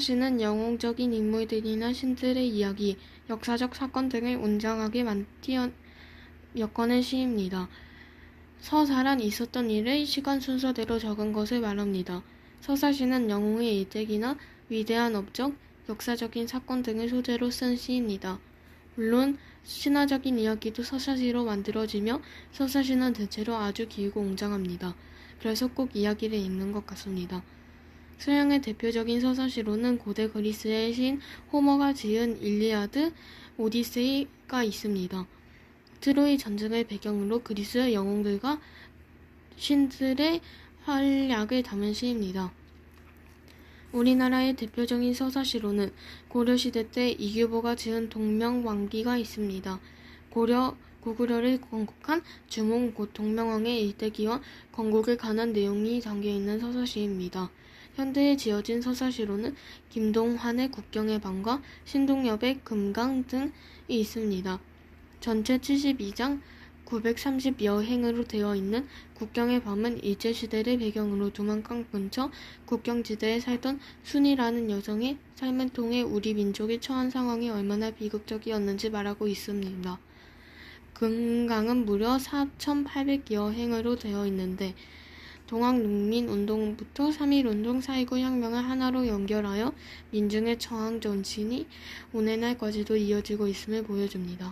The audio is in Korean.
시는 영웅적인 인물들이나 신들의 이야기, 역사적 사건 등을 웅장하게 만띄어 엮어낸 시입니다. 서사란 있었던 일을 시간 순서대로 적은 것을 말합니다. 서사시는 영웅의 일대기나 위대한 업적, 역사적인 사건 등을 소재로 쓴 시입니다. 물론 신화적인 이야기도 서사시로 만들어지며 서사시는 대체로 아주 길고 웅장합니다. 그래서 꼭 이야기를 읽는 것 같습니다. 서양의 대표적인 서사시로는 고대 그리스의 신 호머가 지은 일리아드, 오디세이가 있습니다. 트로이 전쟁을 배경으로 그리스의 영웅들과 신들의 활약을 담은 시입니다. 우리나라의 대표적인 서사시로는 고려시대 때 이규보가 지은 동명왕기가 있습니다. 고려 고구려를 건국한 주몽 곧 동명왕의 일대기와 건국에 관한 내용이 담겨 있는 서사시입니다. 현대에 지어진 서사시로는 김동환의 국경의 방과 신동엽의 금강 등이 있습니다. 전체 72장 930여 행으로 되어 있는 국경의 밤은 일제시대를 배경으로 두만강 근처 국경지대에 살던 순이라는 여성의 삶을 통해 우리 민족이 처한 상황이 얼마나 비극적이었는지 말하고 있습니다. 금강은 무려 4,800여 행으로 되어 있는데 동학농민운동부터 3.1운동, 4.19 혁명을 하나로 연결하여 민중의 저항 정신이 오늘날까지도 이어지고 있음을 보여줍니다.